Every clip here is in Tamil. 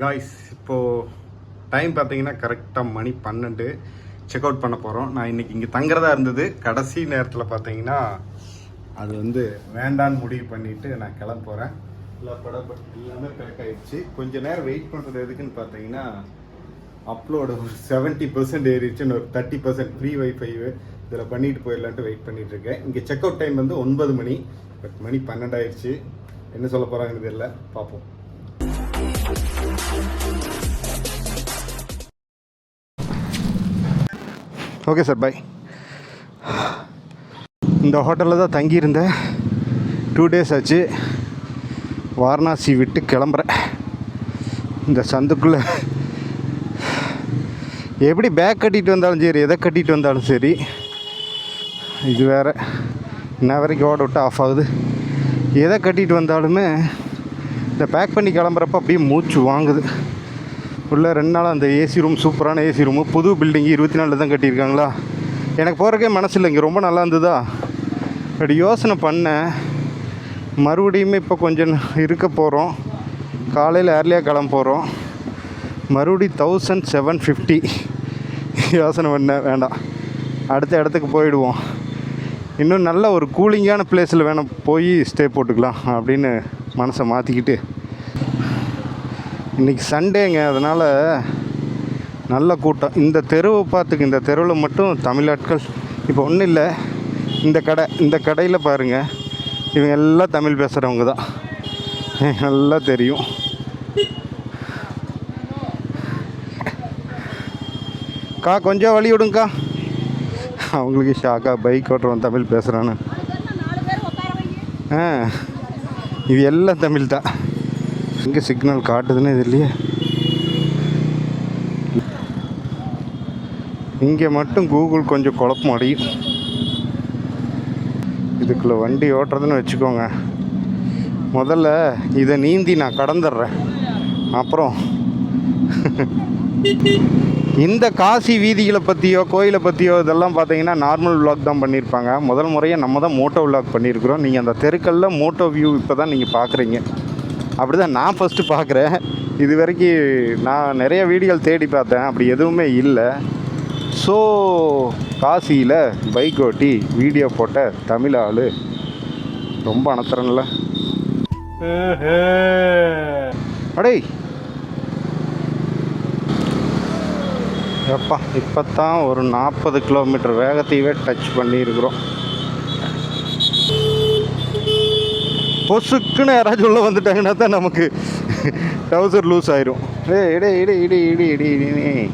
காய்ஸ் இப்போது டைம் பார்த்தீங்கன்னா கரெக்டாக மணி பன்னெண்டு. செக் அவுட் பண்ண போகிறோம் நான் இன்னைக்கு இங்கே தங்குறதா இருந்தது. கடைசி நேரத்தில் பார்த்தீங்கன்னா அது வந்து வேண்டான்னு முடிவு பண்ணிவிட்டு நான் கிளம்ப போகிறேன் இல்லை படம் எல்லாமே பேக் ஆகிடுச்சு கொஞ்சம் நேரம் வெயிட் பண்ணுறது எதுக்குன்னு பார்த்தீங்கன்னா அப்லோடு ஒரு செவன்ட்டி பர்சன்ட் ஏறிடுச்சுன்னு ஒரு தேர்ட்டி பர்சன்ட் ஃப்ரீ வைஃபை இதில் பண்ணிட்டு போயிடலான்ட்டு வெயிட் பண்ணிட்டு இருக்கேன். இங்கே செக் அவுட் டைம் வந்து ஒன்பது மணி. பட் மணி பன்னெண்டாயிடுச்சு. என்ன சொல்ல போகிறாங்கன்னு தெரியல. பார்ப்போம். ஓகே சார் பாய் இந்த ஹோட்டலில் தான் தங்கியிருந்தேன். டூ டேஸ் ஆச்சு. வாரணாசி விட்டு கிளம்புறேன். இந்த சந்துக்குள்ளே எப்படி பேக் கட்டிட்டு வந்தாலும் சரி எதை கட்டிட்டு வந்தாலும் சரி இது வேறு. இன்ன வரைக்கும் ஓட விட்டு ஆஃப் ஆகுது. எதை கட்டிட்டு வந்தாலுமே இந்த பேக் பண்ணி கிளம்புறப்ப அப்படியே மூச்சு வாங்குது. உள்ள ரெண்டு நாள் அந்த ஏசி ரூம் சூப்பரான ஏசி ரூமு புது பில்டிங் இருபத்தி நாலில் தான் கட்டியிருக்காங்களா? எனக்கு போகிறக்கே மனசு இல்லை இங்கே ரொம்ப நல்லா இருந்ததா? அப்படி யோசனை பண்ணேன். மறுபடியுமே இப்போ கொஞ்சம் இருக்க போகிறோம் காலையில் ஏர்லியாக கிளம்ப போகிறோம் மறுபடி தௌசண்ட் செவன் ஃபிஃப்டி யோசனை பண்ணேன் வேண்டாம். அடுத்த இடத்துக்கு போயிடுவோம். இன்னும் நல்ல ஒரு கூலிங்கான பிளேஸில் வேணும் போய் ஸ்டே போட்டுக்கலாம் அப்படின்னு மனசை மாற்றிக்கிட்டு இன்றைக்கி சண்டேங்க அதனால் நல்ல கூட்டம். இந்த தெருவை பார்த்துக்கு இந்த தெருவில் மட்டும் தமிழாட்கள் இப்போ ஒன்றும் இல்லை இந்த கடை இந்த கடையில் பாருங்கள் இவங்க எல்லாம் தமிழ் பேசுகிறவங்க தான். நல்லா தெரியும். கா கொஞ்சம் வழி விடுங்கக்கா. அவங்களுக்கு ஷாக்கா பைக் ஓட்டுறவன் தமிழ் பேசுகிறான்னு ஆ இது எல்லாம் தமிழ் தான். எங்கே சிக்னல் காட்டுதுன்னு இது இல்லையே இங்கே மட்டும் கூகுள் கொஞ்சம் குழப்பம் அடையும். இதுக்குள்ளே வண்டி ஓட்டுறதுன்னு வச்சுக்கோங்க. முதல்ல இதை நீந்தி நான் கடந்துடுறேன். அப்புறம் இந்த காசி வீதிகளை பற்றியோ கோயிலை பற்றியோ இதெல்லாம் பார்த்தீங்கன்னா நார்மல் விளாக் தான் பண்ணியிருப்பாங்க. முதல் முறையாக நம்ம தான் மோட்டோ விளாக் பண்ணியிருக்கிறோம். நீங்கள் அந்த தெருக்களில் மோட்டோ வியூ இப்போ தான் நீங்கள் பார்க்குறீங்க. அப்படி தான் நான் ஃபஸ்ட்டு பார்க்குறேன். இது வரைக்கும் நான் நிறைய வீடியோகள் தேடி பார்த்தேன். அப்படி எதுவுமே இல்லை. ஸோ காசியில் பைக் ஓட்டி வீடியோ போட்ட தமிழ் ஆள் ரொம்ப அனத்துறன்ல அடே எப்பா இப்போ தான் ஒரு நாற்பது கிலோமீட்டர் வேகத்தையவே டச் பண்ணியிருக்கிறோம். பொசுக்குன்னு யாராச்சும் உள்ளே வந்துட்டாங்கன்னா தான் நமக்கு டவுசர் லூஸ் ஆயிரும். ஏய் இடி இடி இடி இடி இடி இடி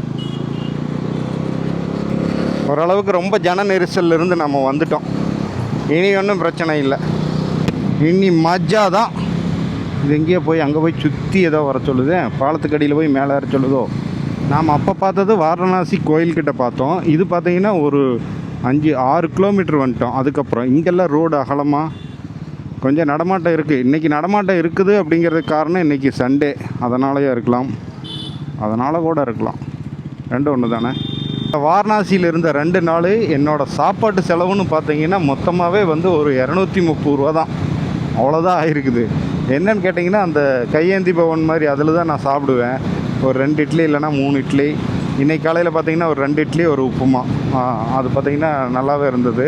ஓரளவுக்கு ரொம்ப ஜன நெரிசல்ல இருந்து நம்ம வந்துட்டோம். இனி ஒன்றும் பிரச்சனை இல்லை. இனி மஜா தான். இது எங்கேயோ போய் அங்கே போய் சுற்றி ஏதோ வர சொல்லுது. பாலத்துக்கு அடியில் போய் மேலே ஏற சொல்லுதோ. நாம் அப்போ பார்த்தது வாரணாசி கோயில்கிட்ட பார்த்தோம். இது பார்த்தீங்கன்னா ஒரு அஞ்சு ஆறு கிலோமீட்டர் வந்துட்டோம். அதுக்கப்புறம் இங்கெல்லாம் ரோடு அகலமாக கொஞ்சம் நடமாட்டம் இருக்குது இன்றைக்கி நடமாட்டம் இருக்குது அப்படிங்கிறதுக்கு காரணம் இன்றைக்கி சண்டே அதனாலேயே இருக்கலாம். அதனால் கூட இருக்கலாம். ரெண்டும் ஒன்று தானே வாரணாசியில் இருந்த ரெண்டு நாள் என்னோடய சாப்பாட்டு செலவுன்னு பார்த்தீங்கன்னா மொத்தமாகவே வந்து ஒரு இரநூத்தி முப்பது ரூபா தான். அவ்வளோதான் ஆயிருக்குது. என்னன்னு கேட்டிங்கன்னா அந்த கையேந்தி பவன் மாதிரி அதில் தான் நான் சாப்பிடுவேன். ஒரு ரெண்டு இட்லி இல்லைன்னா மூணு இட்லி. இன்றைக்கி காலையில் பார்த்தீங்கன்னா ஒரு ரெண்டு இட்லி ஒரு உப்புமா. அது பார்த்தீங்கன்னா நல்லாவே இருந்தது.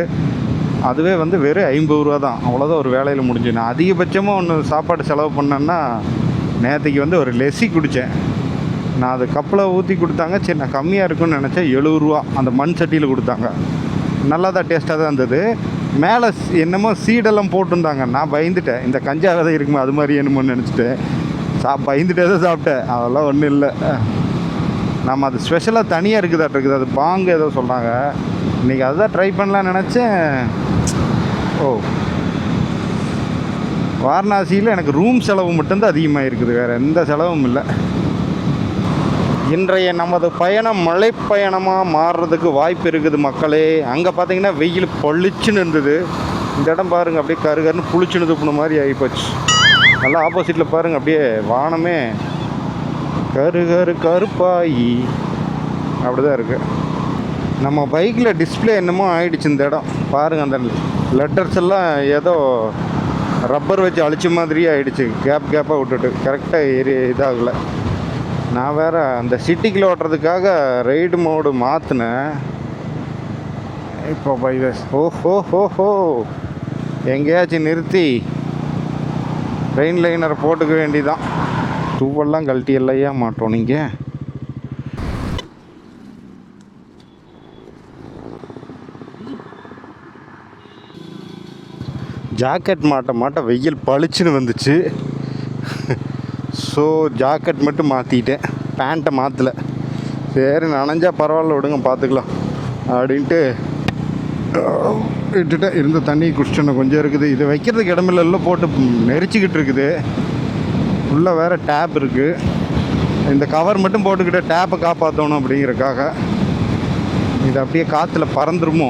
அதுவே வந்து வெறும் ஐம்பது ரூபா தான். அவ்வளோதான் ஒரு வேலையில் முடிஞ்சு. நான் அதிகபட்சமாக ஒன்று சாப்பாடு செலவு பண்ணேன்னா நேற்றுக்கு வந்து ஒரு லெஸ்ஸி குடித்தேன் நான் அது கப்பில் ஊற்றி கொடுத்தாங்க. சரி நான் கம்மியாக இருக்கும்னு நினச்சேன். எழுபது ரூபா அந்த மண் சட்டியில் கொடுத்தாங்க. நல்லா தான் டேஸ்ட்டாக தான் இருந்தது. மேலே என்னமோ சீடெல்லாம் போட்டிருந்தாங்க. நான் பயந்துட்டேன். இந்த கஞ்சா விதை இருக்குமா அது மாதிரி என்னமோன்னு நினச்சிட்டேன் சா பயந்துட்டே தான் சாப்பிட்டேன். அதெல்லாம் ஒன்றும் இல்லை. நம்ம அது ஸ்பெஷலாக தனியாக இருக்குதாட்டு இருக்குது அது பாங்கு ஏதோ சொல்கிறாங்க இன்றைக்கி அதுதான் ட்ரை பண்ணலான்னு நினச்சேன். ஓ. வாரணாசியில் எனக்கு ரூம் செலவு மட்டும்தான் அதிகமாக இருக்குது வேறு எந்த செலவும் இல்லை. இன்றைய நமது பயணம் மழை பயணமாக மாறுறதுக்கு வாய்ப்பு இருக்குது மக்களே. அங்கே பார்த்தீங்கன்னா வெயில் பொழிச்சுன்னு இருந்தது. இந்த இடம் பாருங்கள் அப்படியே கரு கருன்னு புளிச்சுன்னு துப்புன மாதிரி ஆகிப்போச்சு நல்லா ஆப்போசிட்டில் பாருங்கள் அப்படியே வானமே கரு கரு கருப்பாயி. அப்படிதான் இருக்குது நம்ம பைக்கில் டிஸ்ப்ளே என்னமோ ஆயிடுச்சு இந்த இடம். பாருங்கள் அந்த லெட்டர்ஸ் எல்லாம் ஏதோ ரப்பர் வச்சு அழிச்ச மாதிரியே ஆயிடுச்சு. கேப் கேப்பாக விட்டுட்டு. கரெக்டாக ஏறி இதாகலை. நான் வேறு அந்த சிட்டிக்குள்ள ஓட்டுறதுக்காக ரைடு மோடு மாற்றினேன் இப்போ பைவேஸ் ஓ ஹோ ஹோ ஹோ. எங்கேயாச்சும் நிறுத்தி ரெயின் லைனரை போட்டுக்க வேண்டிதான். தூவெல்லாம் கழட்டி இல்லையா மாட்டோம் நீங்கள் ஜாக்கெட் மாட்ட மாட்ட வெயில் பளிச்சுன்னு வந்துச்சு. ஸோ ஜாக்கெட் மட்டும் மாற்றிட்டேன் பேண்ட்டை மாற்றலை சரி நனைஞ்சா பரவாயில்ல விடுங்க பார்த்துக்கலாம் அப்படின்ட்டு விட்டுட்டேன் இருந்த தண்ணி குடிச்சிட்டேன் கொஞ்சம் இருக்குது. இது வைக்கிறதுக்கு இடமில்ல போட்டு நெரிச்சிக்கிட்டு இருக்குது. உள்ளே வேறு டேப் இருக்குது இந்த கவர் மட்டும் போட்டுக்கிட்டு டேப்பை காப்பாற்றணும் அப்படிங்கிறக்காக இது அப்படியே காற்றுல பறந்துருமோ?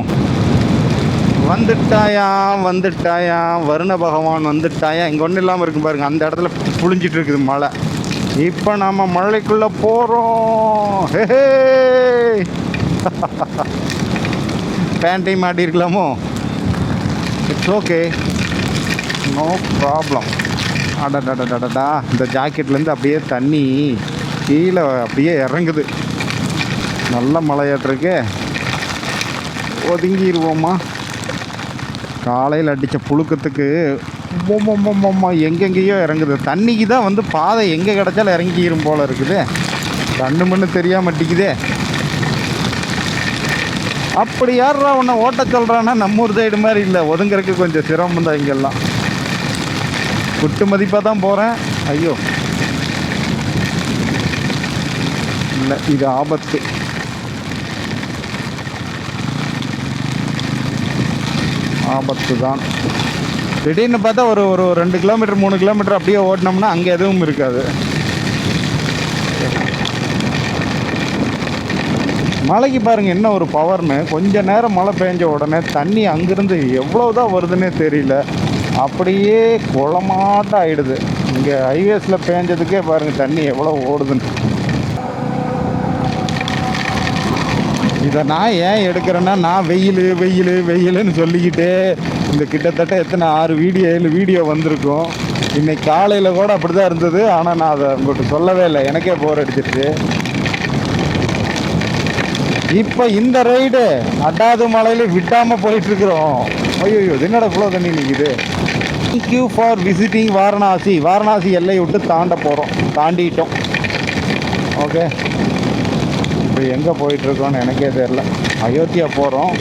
வந்துட்டாயா வந்துட்டாயா வருண பகவான் வந்துட்டாயா? இங்கே ஒன்றும் இல்லாமல் இருக்கும் பாருங்க. அந்த இடத்துல புழிஞ்சிட்டு இருக்குது மழை. இப்போ நம்ம மழைக்குள்ளே போகிறோம் பேண்ட்டையும் மாட்டிருக்கலாமோ இட்ஸ் ஓகே நோ ப்ராப்ளம் அடடடடடா இந்த ஜாக்கெட்லேருந்து அப்படியே தண்ணி கீழே அப்படியே இறங்குது. நல்ல மழையாட்டிருக்கு. ஒதுங்கிடுவோமா காலையில் அடித்த புழுக்கத்துக்கு எங்கெங்கேயோ இறங்குது. தண்ணிக்கு தான் வந்து பாதை எங்கே கிடச்சாலும் இறங்கிரும் போல் இருக்குது. கண்ணு மண்ணு தெரியாம மாட்டேங்குதே அப்படி யாரா உன்னை ஓட்ட சொல்கிறான்னா நம்ம ஊர் சைடு மாதிரி இல்லை. ஒதுங்கறதுக்கு கொஞ்சம் சிரமம் தான் இங்கெல்லாம். குட்டு மதிப்பாக தான் போகிறேன் ஐயோ. இல்லை இது ஆபத்து. ஆபத்து தான். திடீர்னு பார்த்தா ஒரு ஒரு ரெண்டு கிலோமீட்டர் மூணு கிலோமீட்டர் அப்படியே ஓட்டினோம்னா அங்கே எதுவும் இருக்காது. மழைக்கு பாருங்க என்ன ஒரு பவர்னு. கொஞ்ச நேரம் மழை பெஞ்ச உடனே தண்ணி அங்கிருந்து எவ்வளோதான் வருதுன்னே தெரியல. அப்படியே குளமாட்டம் ஆகிடுது இங்கே ஹைவேஸில் பேஞ்சதுக்கே பாருங்கள் தண்ணி எவ்வளோ ஓடுதுன்னு. இதை நான் ஏன் எடுக்கிறேன்னா நான் வெயில் வெயில் வெயிலுன்னு சொல்லிக்கிட்டே இந்த கிட்டத்தட்ட எத்தனை ஆறு வீடியோ ஏழு வீடியோ வந்திருக்கும். இன்னைக்கு காலையில் கூட அப்படி தான் இருந்தது. ஆனால் நான் அதை உங்கள்கிட்ட சொல்லவே இல்லை. எனக்கே போர் அடிச்சிருச்சு. இப்போ இந்த ரைடு அட்டாது மலையில் விட்டாமல் போயிட்டுருக்குறோம். ஐயோ என்னடா இவ்வளோ தண்ணி நிற்குது thank you for visiting Varanasi. Varanasi எல்லையை விட்டு தாண்ட போகிறோம் தாண்டிட்டோம். ஓகே இப்போ எங்கே போயிட்டுருக்கோன்னு எனக்கே தெரில அயோத்தியா போகிறோம்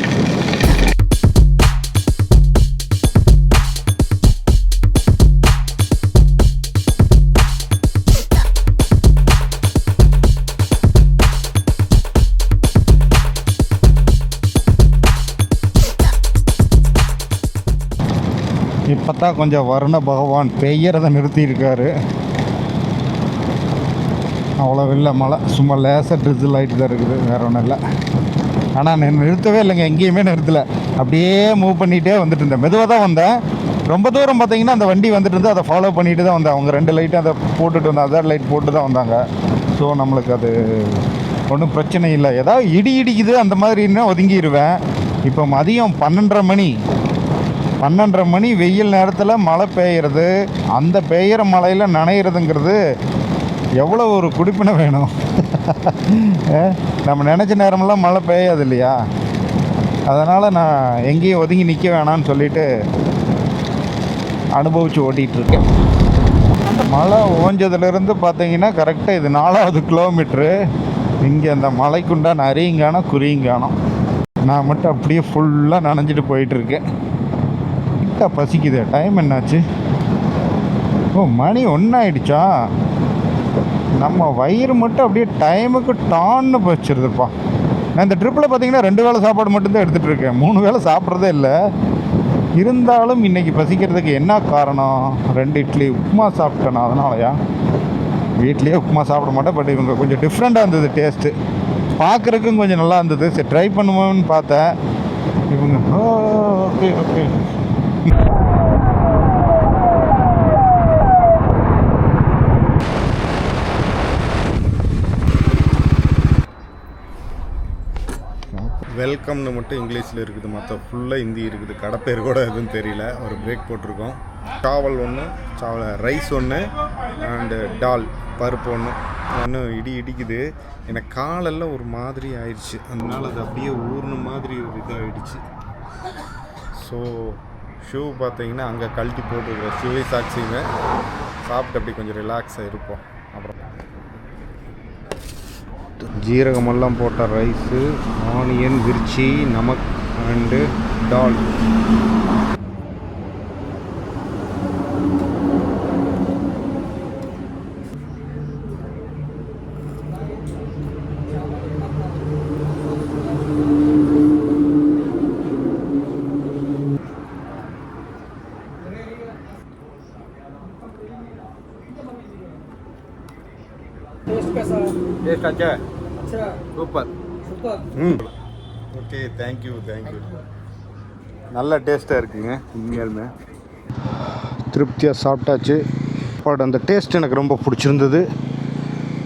இப்போ தான் கொஞ்சம் வருண பகவான் பெய்யறதை நிறுத்தியிருக்காரு. அவ்வளோ இல்லை மழை. சும்மா லேசாக ட்ரிசில் ஆகிட்டு தான் இருக்குது வேறு ஒன்றும் இல்லை. ஆனால் நான் நிறுத்தவே இல்லைங்க எங்கேயுமே நிறுத்தலை. அப்படியே மூவ் பண்ணிகிட்டே வந்துட்டு இருந்தேன். மெதுவாக தான் வந்தேன். ரொம்ப தூரம் பார்த்தீங்கன்னா அந்த வண்டி வந்துட்டு இருந்து அதை ஃபாலோ பண்ணிட்டு தான் வந்தேன். அவங்க ரெண்டு லைட்டும் அதை போட்டுட்டு வந்தேன் அதர் லைட் போட்டு தான் வந்தாங்க. ஸோ நம்மளுக்கு அது ஒன்றும் பிரச்சனை இல்லை. ஏதாவது இடி இடிக்குது அந்த மாதிரின்னா ஒதுங்கிடுவேன் இப்போ மதியம் பன்னெண்டரை மணி. பன்னெண்டரை மணி வெயில் நேரத்தில் மழை பெய்யறது அந்த பெய்கிற மழையில் நனையிறதுங்கிறது எவ்வளோ ஒரு குடிப்பினை வேணும்? நம்ம நினச்ச நேரமெல்லாம் மழை பெய்யாது இல்லையா அதனால் நான் எங்கேயும் ஒதுங்கி நிற்க வேணாம்னு சொல்லிட்டு அனுபவித்து ஓட்டிகிட்டு இருக்கேன் மழை ஓஞ்சதுலேருந்து பார்த்தீங்கன்னா கரெக்டாக இது நாலாவது கிலோமீட்ரு இங்கே அந்த மலைக்குண்டான அரியுங்கானம் குறியுங்கானம் நான் மட்டும் அப்படியே ஃபுல்லாக நனைஞ்சிட்டு போயிட்டுருக்கேன் கிட்ட பசிக்குது டைம் என்னாச்சு? ஓ மணி ஒன்றாயிடுச்சா நம்ம வயிறு மட்டும் அப்படியே டைமுக்கு டான்னு வச்சிருதுப்பா நான் இந்த ட்ரிப்பில் பார்த்தீங்கன்னா ரெண்டு வேளை சாப்பாடு மட்டும்தான் எடுத்துகிட்டு இருக்கேன். மூணு வேளை சாப்பிட்றதே இல்லை. இருந்தாலும் இன்றைக்கி பசிக்கிறதுக்கு என்ன காரணம்? ரெண்டு இட்லி உப்புமா சாப்பிட்டேன் அதனாலயா? வீட்லேயே உப்புமா சாப்பிட மாட்டேன் பட் இவங்க கொஞ்சம் டிஃப்ரெண்ட்டாக இருந்தது டேஸ்ட்டு பார்க்குறக்கும் கொஞ்சம் நல்லா இருந்தது. சரி ட்ரை பண்ணுவோம்னு பார்த்தேன். இவங்க ஓகே ஓகே வெல்கம்னு மட்டும் இங்கிலீஷில் இருக்குது. மற்ற ஃபுல்லாக ஹிந்தி இருக்குது. கடப்பேர் கூட எதுவும் தெரியல. ஒரு பிரேக் போட்டிருக்கோம். சாவல் ஒன்று சாவல் ரைஸ் ஒன்று அண்டு டால் பருப்பு ஒன்று இன்னும் இடி இடிக்குது. எனக்கு காலெல்லாம் ஒரு மாதிரி ஆயிடுச்சு. அதனால அது அப்படியே ஊர்ன மாதிரி ஒரு இதாகிடுச்சு ஸோ ஷூ பார்த்தீங்கன்னா அங்கே கழட்டி போட்டுருக்கோம். ஷூவே சாக்ஸிங்க சாப்பிட்டு அப்படி கொஞ்சம் ரிலாக்ஸாக இருப்போம். ஜீரகமெல்லாம் போட்ட ரைஸு ஆனியன் விர்ச்சி நமக் அண்டு டால் टेस्ट कैसा டேஸ்ட் ஆச்சா अच्छा சூப்பர். ஓகே தேங்க்யூ தேங்க்யூ நல்ல டேஸ்ட்டாக இருக்குங்க உண்மையாலுமே. திருப்தியாக சாப்பிட்டாச்சு. பட் அந்த டேஸ்ட் எனக்கு ரொம்ப பிடிச்சிருந்தது.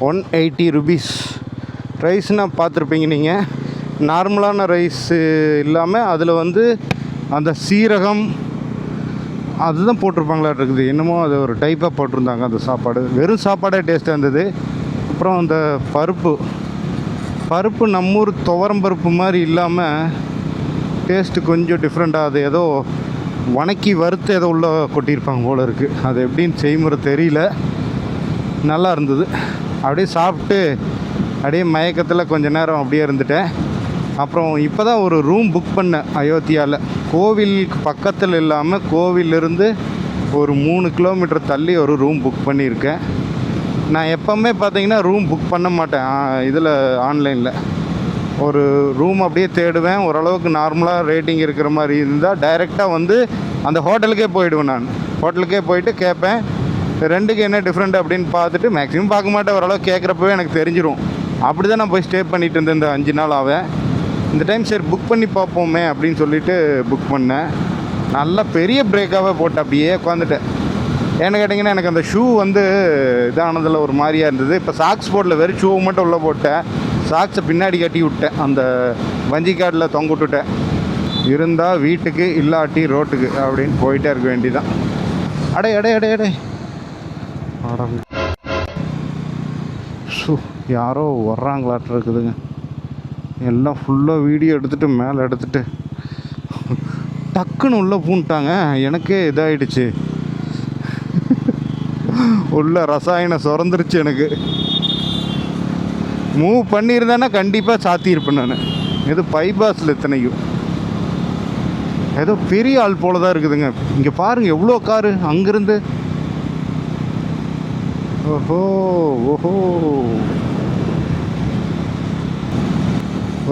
ஒன் எயிட்டி ருபீஸ் ரைஸ்னால் பார்த்துருப்பீங்க நீங்கள் நார்மலான ரைஸ் இல்லாமல் அதில் வந்து அந்த சீரகம் அதுதான் போட்டிருப்பாங்களா இருக்குது. என்னமோ அது ஒரு டைப்பாக போட்டிருந்தாங்க அந்த சாப்பாடு. வெறும் சாப்பாடே டேஸ்ட்டாக இருந்தது. அப்புறம் அந்த பருப்பு. பருப்பு நம்மூர் துவரம் பருப்பு மாதிரி இல்லாமல் டேஸ்ட்டு கொஞ்சம் டிஃப்ரெண்ட்டாக அது ஏதோ வணக்கி வறுத்து ஏதோ உள்ளே கொட்டியிருப்பாங்க போல இருக்குது அது எப்படின்னு செய்முறை தெரியல. நல்லா இருந்தது. அப்படியே சாப்பிட்டு அப்படியே மயக்கத்தில் கொஞ்ச நேரம் அப்படியே இருந்துட்டேன். அப்புறம் இப்போ தான் ஒரு ரூம் புக் பண்ணேன் அயோத்தியாவில் கோவிலுக்கு பக்கத்தில் இல்லாமல் கோவிலிருந்து ஒரு மூணு கிலோமீட்டர் தள்ளி ஒரு ரூம் புக் பண்ணியிருக்கேன். நான் எப்போவுமே பார்த்தீங்கன்னா ரூம் புக் பண்ண மாட்டேன். இதில் ஆன்லைனில் ஒரு ரூம் அப்படியே தேடுவேன். ஓரளவுக்கு நார்மலாக ரேட்டிங் இருக்கிற மாதிரி இருந்தால் டைரெக்டாக வந்து அந்த ஹோட்டலுக்கே போயிடுவேன் நான். ஹோட்டலுக்கே போயிட்டு கேட்பேன். ரெண்டுக்கு என்ன டிஃப்ரெண்ட் அப்படின்னு பார்த்துட்டு மேக்ஸிமம் பார்க்க மாட்டேன். ஓரளவு கேட்குறப்பவே எனக்கு தெரிஞ்சிடும் அப்படி தான் நான் போய் ஸ்டே பண்ணிட்டு இருந்தேன் இந்த அஞ்சு நாள் ஆவேன் இந்த டைம் சரி புக் பண்ணி பார்ப்போமே அப்படின்னு சொல்லிட்டு புக் பண்ணேன். நல்லா பெரிய பிரேக்காகவே போட்டேன் அப்படியே உட்காந்துட்டேன். ஏன்னு கேட்டிங்கன்னா எனக்கு அந்த ஷூ வந்து இதானதில் ஒரு மாதிரியாக இருந்தது. இப்போ சாக்ஸ் போர்டில் வெறும் ஷூவை மட்டும் உள்ளே போட்டேன். சாக்ஸை பின்னாடி கட்டி விட்டேன். அந்த வஞ்சி காட்டில் தொங்க விட்டுட்டேன். இருந்தால் வீட்டுக்கு இல்லாட்டி ரோட்டுக்கு அப்படின்னு போயிட்டே இருக்க வேண்டிதான். அடே அடே அடே அடே. ஷூ யாரோ வர்றாங்களாட்டு இருக்குதுங்க. எல்லாம் ஃபுல்லாக வீடியோ எடுத்துகிட்டு மேலே எடுத்துகிட்டு டக்குன்னு உள்ளே பூந்துட்டாங்க. எனக்கே இதாயிடுச்சு. உள்ள ரசாயனம் சுரந்துருச்சு எனக்கு. மூவ் பண்ணியிருந்தேன்னா கண்டிப்பாக சாத்தியிருப்பேன் நான். இது பைபாஸில் இத்தனைக்கும் ஏதோ பெரிய ஆள் போல தான் இருக்குதுங்க. இங்கே பாருங்கள் எவ்வளோ காரு அங்கேருந்து. ஓஹோ ஓஹோ.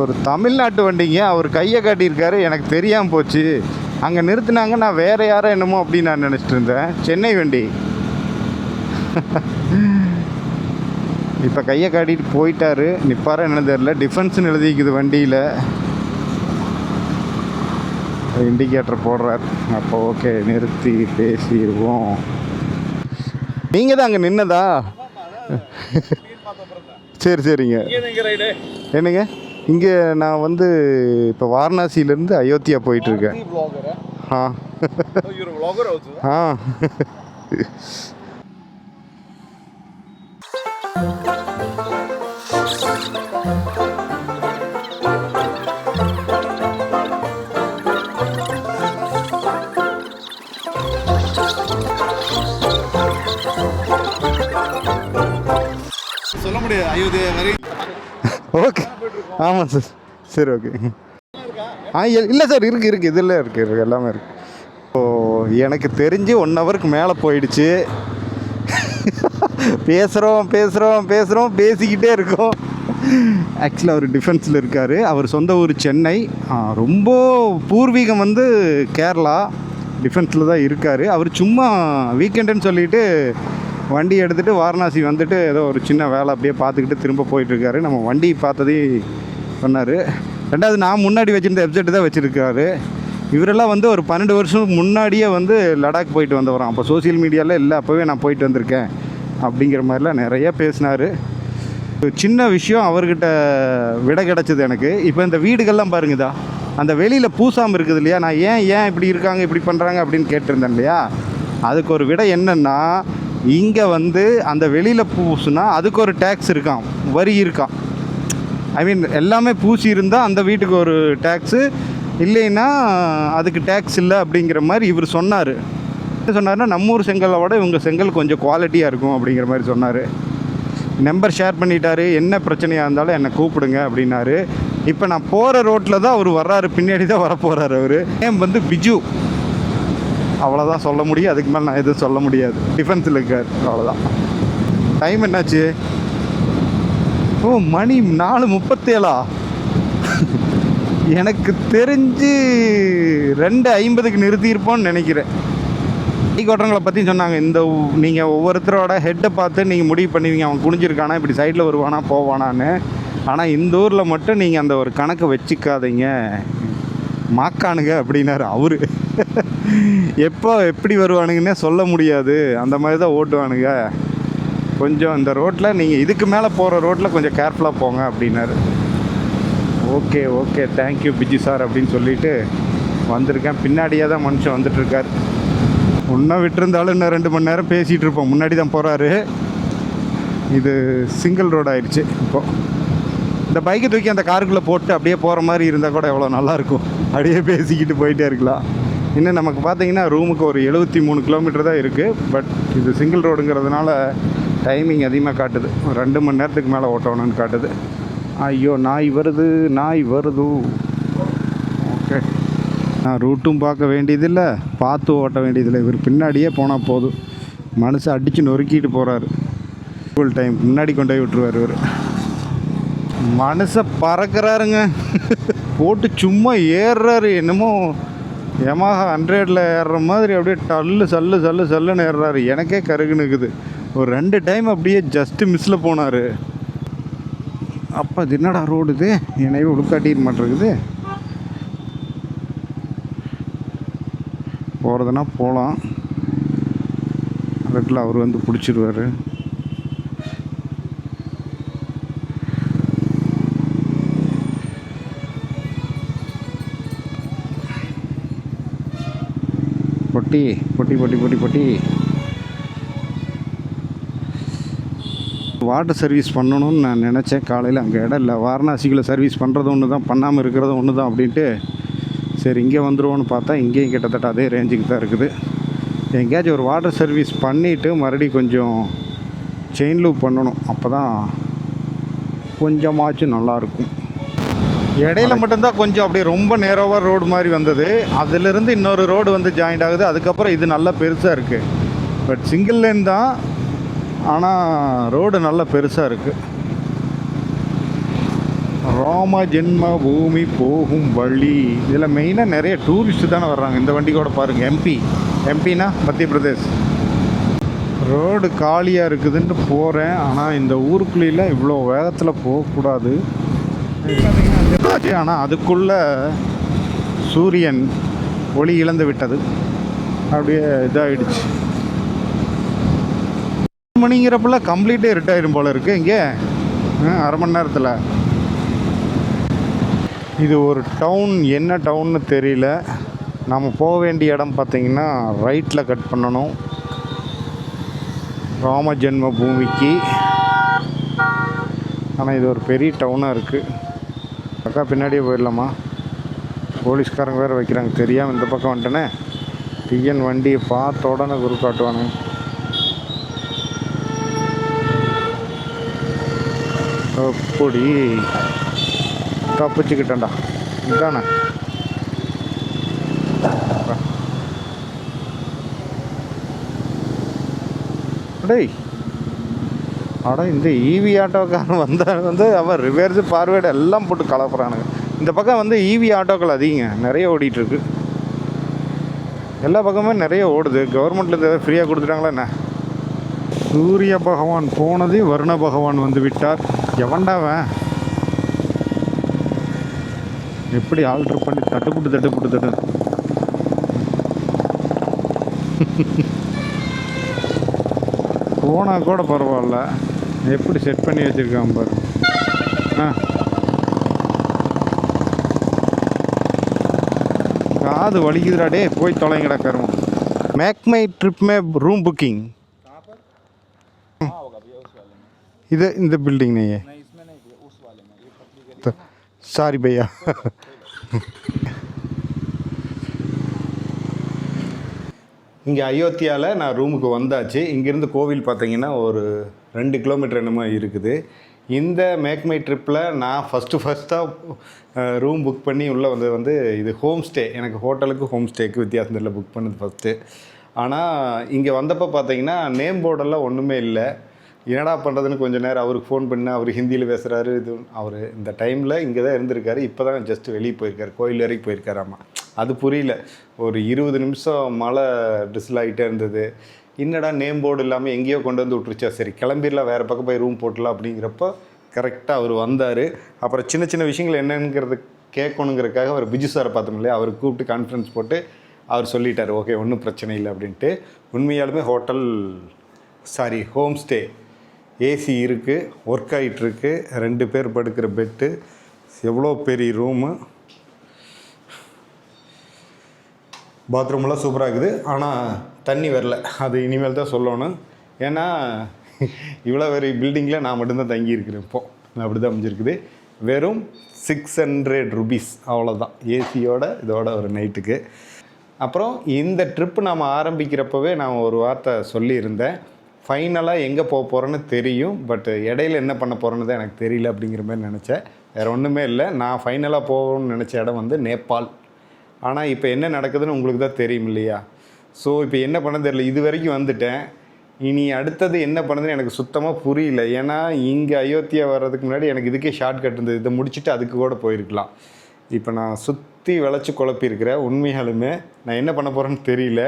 ஒரு தமிழ்நாட்டு வண்டிங்க அவர் கையை காட்டியிருக்காரு எனக்கு தெரியாமல் போச்சு. அங்கே நிறுத்தினாங்க நான் வேறு யாரோ என்னமோ அப்படின்னு நான் நினச்சிட்டு இருந்தேன். சென்னை வண்டி. இப்போ கையை காட்டிட்டு போயிட்டார். நிற்பாரா என்னன்னு தெரில டிஃபென்ஸ்னு எழுதிக்குது வண்டியில். இண்டிகேட்டர் போடுறார். அப்போ ஓகே நிறுத்தி பேசிடுவோம். நீங்கள் தான் அங்கே நின்னதா? சரி சரிங்க. என்னங்க? இங்கே நான் வந்து இப்போ வாரணாசியிலேருந்து அயோத்தியா போயிட்டுருக்கேன் ஆ. ஆ. ஓகே. ஆமாம் சார். சரி ஓகே. ஆ இல்லை சார் இருக்குது இருக்குது இதில் இருக்குது இருக்குது எல்லாமே இருக்குது ஓ எனக்கு தெரிஞ்சு ஒன் ஹவருக்கு மேலே போயிடுச்சு. பேசுகிறோம் பேசுகிறோம் பேசுகிறோம் பேசிக்கிட்டே இருக்கோம். ஆக்சுவலாக அவர் டிஃபென்ஸில் இருக்கார். அவர் சொந்த ஊர் சென்னை. ரொம்ப பூர்வீகம் வந்து கேரளா. டிஃபென்ஸில் தான் இருக்கார். அவர் சும்மா வீக்கெண்டுன்னு சொல்லிட்டு வண்டி எடுத்துகிட்டு வாரணாசி வந்துட்டு ஏதோ ஒரு சின்ன வேலை அப்படியே பார்த்துக்கிட்டு திரும்ப போயிட்டுருக்காரு. நம்ம வண்டி பார்த்ததே சொன்னார். ரெண்டாவது நான் முன்னாடி வச்சுருந்த வெப்சைட்டு தான் வச்சுருக்காரு. இவரெல்லாம் வந்து ஒரு பன்னெண்டு வருஷம் முன்னாடியே வந்து லடாக் போயிட்டு வந்தவரான் அப்போ சோஷியல் மீடியாவில் இல்லை அப்போவே நான் போயிட்டு வந்திருக்கேன். அப்படிங்கிற மாதிரிலாம் நிறைய பேசினார். சின்ன விஷயம் அவர்கிட்ட விட கிடச்சிது எனக்கு. இப்போ இந்த வீடுகள்லாம் பாருங்கதா அந்த வெளியில் பூசாமல் இருக்குது இல்லையா? நான் ஏன் ஏன் இப்படி இருக்காங்க இப்படி பண்ணுறாங்க அப்படின்னு கேட்டிருந்தேன் இல்லையா? அதுக்கு ஒரு விடை என்னென்னா இங்கே வந்து அந்த வெளியில் பூசுனா அதுக்கு ஒரு டேக்ஸ் இருக்கான் வரி இருக்கான் ஐ மீன் எல்லாமே பூசி இருந்தால் அந்த வீட்டுக்கு ஒரு டேக்ஸு இல்லைன்னா அதுக்கு டேக்ஸ் இல்லை அப்படிங்கிற மாதிரி இவர் சொன்னார். சொன்னார்னா நம்ம ஊர் செங்கலை விட இவங்க செங்கல் கொஞ்சம் குவாலிட்டியாக இருக்கும் அப்படிங்கிற மாதிரி சொன்னார். நம்பர் ஷேர் பண்ணிட்டாரு. என்ன பிரச்சனையாக இருந்தாலும் என்னை கூப்பிடுங்க அப்படின்னாரு. இப்போ நான் போகிற ரோட்டில் தான் அவர் வர்றாரு. பின்னாடி தான் வர அவர். நேம் வந்து பிஜு. அவ்வளோதான் சொல்ல முடியும். அதுக்கு மேலே நான் எதுவும் சொல்ல முடியாது. டிஃபென்ஸில் இருக்கார். அவ்வளோதான் டைம் என்னாச்சு? ஓ மணி நாலு முப்பத்தேழா? எனக்கு தெரிஞ்சு ரெண்டு ஐம்பதுக்கு நிறுத்தியிருப்போன்னு நினைக்கிறேன். பைக் பற்றி சொன்னாங்க. இந்த நீங்கள் ஒவ்வொருத்தரோட ஹெட்டை பார்த்து நீங்கள் முடிவு பண்ணுவீங்க. அவன் குனிஞ்சிருக்கானா? இப்படி சைடில் வருவானா? போவானான்னு. ஆனால் இந்த ஊரில் மட்டும் நீங்கள் அந்த ஒரு கணக்கை வச்சுக்காதீங்க. மாக்கானுங்க அப்படின்னாரு அவரு. எப்போ எப்படி வருவானுங்கன்னே சொல்ல முடியாது. அந்த மாதிரி தான் ஓட்டுவானுங்க. கொஞ்சம் இந்த ரோட்டில் நீங்கள் இதுக்கு மேலே போகிற ரோட்டில் கொஞ்சம் கேர்ஃபுல்லாக போங்க அப்படின்னாரு. Okay okay thank you PG sir அப்படின்னு சொல்லிட்டு வந்திருக்கேன். பின்னாடியே தான் மனுஷன் வந்துட்டுருக்கார். இன்னும் விட்டுருந்தாலும் இன்னும் ரெண்டு மணி நேரம் பேசிகிட்டு இருப்போம். முன்னாடி தான் போகிறாரு இது சிங்கிள் ரோடு ஆயிடுச்சு இப்போது இந்த பைக்கை தூக்கி அந்த காருக்குள்ளே போட்டு அப்படியே போகிற மாதிரி இருந்தால் கூட எவ்வளோ நல்லாயிருக்கும் அப்படியே பேசிக்கிட்டு போயிட்டே இருக்கலாம். இன்னும் நமக்கு பார்த்தீங்கன்னா ரூமுக்கு ஒரு எழுபத்தி மூணு கிலோமீட்டர் தான் இருக்குது பட் இது சிங்கிள் ரோடுங்கிறதுனால டைமிங் அதிகமாக காட்டுது. ஒரு ரெண்டு மணி நேரத்துக்கு மேலே ஓட்டணும்னு காட்டுது. ஐயோ நாய் வருது நாய் வருது. ஓகே நான் ரூட்டும் பார்க்க வேண்டியதில்லை. பார்த்து ஓட்ட வேண்டியதில்லை. இவர் பின்னாடியே போனால் போதும். மனசை அடித்து நொறுக்கிட்டு போகிறாரு ஃபுல் டைம் முன்னாடி கொண்டு போய் விட்டுருவார் இவர். மனசை பறக்கிறாருங்க. போட்டு சும்மா ஏறுறாரு. என்னமோ எமாக ஹண்ட்ரடில் ஏறுற மாதிரி அப்படியே டல்லு சல்லு சல்லு சல்லுன்னு ஏறுறாரு. எனக்கே கருகுனுக்குது ஒரு ரெண்டு டைம் அப்படியே ஜஸ்ட்டு மிஸ்ஸில் போனார். அப்போ இது என்னடா ரோடு இது? என்னையே உடுக்காட்டிட மாட்டேருக்குது போகிறதுனா போகலாம் அதுக்குள்ள அவர் வந்து பிடிச்சிருவார். பொட்டி பொட்டி பொட்டி பொட்டி பொட்டி. வாட்டர் சர்வீஸ் பண்ணணும்னு நான் நினச்சேன். காலையில் அங்கே இடம் இல்லை. வாரணாசிக்குள்ள சர்வீஸ் பண்ணுறது ஒன்று தான் பண்ணாமல் இருக்கிறது ஒன்று தான் அப்படின்ட்டு சரி இங்கே வந்துடுவோன்னு பார்த்தா இங்கேயும் கிட்டத்தட்ட அதே ரேஞ்சுக்கு தான் இருக்குது. எங்கேயாச்சும் ஒரு வாட்டர் சர்வீஸ் பண்ணிவிட்டு மறுபடியும் கொஞ்சம் செயின் லூப் பண்ணணும். அப்போ தான் கொஞ்சமாச்சும் நல்லாயிருக்கும் இடையில மட்டும்தான் கொஞ்சம் அப்படியே ரொம்ப நேரோவாக ரோடு மாதிரி வந்தது. அதிலிருந்து இன்னொரு ரோடு வந்து ஜாயிண்ட் ஆகுது. அதுக்கப்புறம் இது நல்லா பெருசாக இருக்குது பட் சிங்கிள் லேன் தான். ஆனால் ரோடு நல்லா பெருசாக இருக்குது ராம ஜென்ம பூமி போகும் வழி. இதில் மெயினாக நிறைய டூரிஸ்ட்டு தானே வர்றாங்க. இந்த வண்டி கூட பாருங்கள் எம்பி எம்பினா மத்திய பிரதேஷ். ரோடு காலியாக இருக்குதுன்ட்டு போகிறேன் ஆனால் இந்த ஊருக்குள்ளேலாம் இவ்வளோ வேகத்தில் போகக்கூடாது. ஆனால் அதுக்குள்ள சூரியன் ஒளி இழந்து விட்டது. அப்படியே இதாகிடுச்சு மணிங்கிறப்பல கம்ப்ளீட்டே இருட்டாயிரும் போல இருக்கு. இங்கே ஆ, அரை மணி நேரத்தில். இது ஒரு டவுன். என்ன டவுன்னு தெரியல. நம்ம போக வேண்டிய இடம் பார்த்தீங்கன்னா ரைட்டில் கட் பண்ணணும். ராம ஜென்ம பூமிக்கு ஆனால் இது ஒரு பெரிய டவுனாக இருக்குது அக்கா பின்னாடியே போயிடலாமா? போலீஸ்காரங்க வேறு வைக்கிறாங்க. தெரியாமல் இந்த பக்கம் வந்துட்டேனே. டிஎன் வண்டியை பார்த்த உடனே குரு காட்டுவானு. அப்படி. தப்பிச்சுக்கிட்டேன்டா. இதானே? டேய். அட இந்த ஈவி ஆட்டோக்காரன் வந்த வந்து அவன் ரிவேர்ஸு பார்வேர்டு எல்லாம் போட்டு கலப்புறானுங்க. இந்த பக்கம் வந்து ஈவி ஆட்டோக்கள் அதிகங்க. நிறைய ஓடிட்டுருக்கு. எல்லா பக்கமுமே நிறைய ஓடுது. கவர்மெண்ட்லேருந்து ஏதாவது ஃப்ரீயாக கொடுத்துட்டாங்களா என்ன? சூரிய பகவான் போனது வருண பகவான் வந்து விட்டார். எவன்டாவன் எப்படி ஆல்ட்ரு பண்ணி தட்டுப்புட்டு தட்டுப்புட்டு தட்டு போனால் கூட பரவாயில்ல. எப்படி செட் பண்ணி வச்சுருக்கான் பாரு. ஆ. காது வலிக்குதுடாடே போய் தொலைங்கடா கருமம். மேக் மை ட்ரிப் மே ரூம் புக்கிங் द இந்த नहीं है नहीं इसमें இங்கே அயோத்தியாவில் நான் ரூமுக்கு வந்தாச்சு. இங்கேருந்து கோவில் பார்த்தீங்கன்னா ஒரு ரெண்டு கிலோமீட்டர் என்னமோ இருக்குது. இந்த மேக்மை ட்ரிப்பில் நான் ஃபஸ்ட்டு ஃபஸ்ட்டாக ரூம் புக் பண்ணி உள்ளே வந்தது வந்து இது ஹோம் ஸ்டே எனக்கு ஹோட்டலுக்கு ஹோம் ஸ்டேக்கு வித்தியாசம் தெரியல புக் பண்ணது ஃபஸ்ட்டு ஆனால் இங்கே வந்தப்போ பார்த்தீங்கன்னா நேம் போர்டெல்லாம் ஒன்றுமே இல்லை. என்னடா பண்ணுறதுன்னு கொஞ்சம் நேரம் அவருக்கு ஃபோன் பண்ண அவர் ஹிந்தியில் பேசுகிறாரு இது அவர் இந்த டைமில் இங்கே தான் இருந்திருக்காரு இப்போ தான் ஜஸ்ட் வெளியே போயிருக்காரு கோயில் வரைக்கும் போயிருக்காரு ஆமாம் அது புரியல. ஒரு இருபது நிமிஷம் மழை டிஸ்ல் ஆகிட்டே இருந்தது. என்னடா நேம் போர்டு இல்லாமல் எங்கேயோ கொண்டு வந்து விட்டுருச்சா? சரி கிளம்பிடலாம் வேறு பக்கம் போய் ரூம் போட்டலாம் அப்படிங்கிறப்போ கரெக்டாக அவர் வந்தார். அப்புறம் சின்ன சின்ன விஷயங்கள் என்னங்கிறது கேட்கணுங்கிறதுக்காக அவர் பிஜு சாரை பார்த்தோம் இல்லையா? அவர் கூப்பிட்டு கான்ஃபரன்ஸ் போட்டு அவர் சொல்லிட்டார் ஓகே ஒன்றும் பிரச்சனை இல்லை அப்படின்ட்டு. உண்மையாலுமே hotel sorry home stay AC இருக்குது ஒர்க் ஆகிட்டுருக்கு ரெண்டு பேர் படுக்கிற பெட்டு எவ்வளோ பெரிய ரூமு பாத்ரூம்லாம் சூப்பராக இருக்குது. ஆனால் தண்ணி வரல. அது இனிமேல் தான் சொல்லணும். ஏன்னா இவ்வளோ பெரிய பில்டிங்கில் நான் மட்டும்தான் தங்கியிருக்கிறேன் இப்போது அப்படி தான் அமைஞ்சிருக்குது. வெறும் சிக்ஸ் ஹண்ட்ரட் ருபீஸ் அவ்வளோதான் ஏசியோட இதோட ஒரு நைட்டுக்கு அப்புறம் இந்த ட்ரிப்பு நாம் ஆரம்பிக்கிறப்பவே நான் ஒரு வார்த்தை சொல்லியிருந்தேன். ஃபைனலாக எங்கே போக போகிறேன்னு தெரியும் பட் இடையில என்ன பண்ண போகிறேன்னு தான் எனக்கு தெரியல அப்படிங்கிற மாதிரி நினச்சேன். வேறு ஒன்றுமே இல்லை. நான் ஃபைனலாக போகணும்னு நினச்ச இடம் வந்து நேபாள். ஆனால் இப்போ என்ன நடக்குதுன்னு உங்களுக்கு தான் தெரியும் இல்லையா? ஸோ இப்போ என்ன பண்ண தெரியல. இது வரைக்கும் வந்துட்டேன். இனி அடுத்தது என்ன பண்ணுதுன்னு எனக்கு சுத்தமாக புரியல. ஏன்னா இங்கே அயோத்தியா வர்றதுக்கு முன்னாடி எனக்கு இதுக்கே ஷார்ட் கட் இருந்தது. இதை முடிச்சுட்டு அதுக்கு கூட போயிருக்கலாம். இப்போ நான் சுற்றி விளைச்சி குழப்பியிருக்கிறேன். உண்மையாலுமே நான் என்ன பண்ண போகிறேன்னு தெரியல.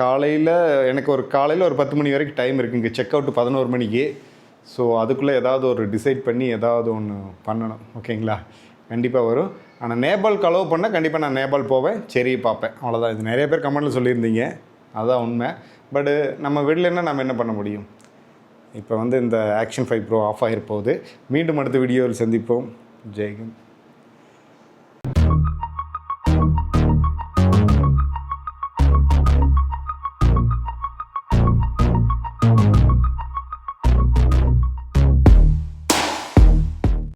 காலையில் எனக்கு ஒரு காலையில் ஒரு பத்து மணி வரைக்கும் டைம் இருக்குது இங்கே செக் அவுட் பதினோரு மணிக்கு. ஸோ அதுக்குள்ளே ஏதாவது ஒரு டிசைட் பண்ணி ஏதாவது ஒன்று பண்ணணும். ஓகேங்களா கண்டிப்பாக வரும். ஆனால் நேபாள் கலவு பண்ணால் கண்டிப்பாக நான் நேபாள் போவேன். சரி பார்ப்பேன். அவ்வளோதான் இது நிறைய பேர் கமெண்ட்டில் சொல்லியிருந்தீங்க. அதுதான் உண்மை. பட்டு நம்ம விடலைன்னா நம்ம என்ன பண்ண முடியும்? இப்போ வந்து இந்த ஆக்ஷன் ஃபைவ் ப்ரோ ஆஃப் ஆகிருப்போகுது மீண்டும் அடுத்த வீடியோவில் சந்திப்போம். ஜெய்ஹிந்த்.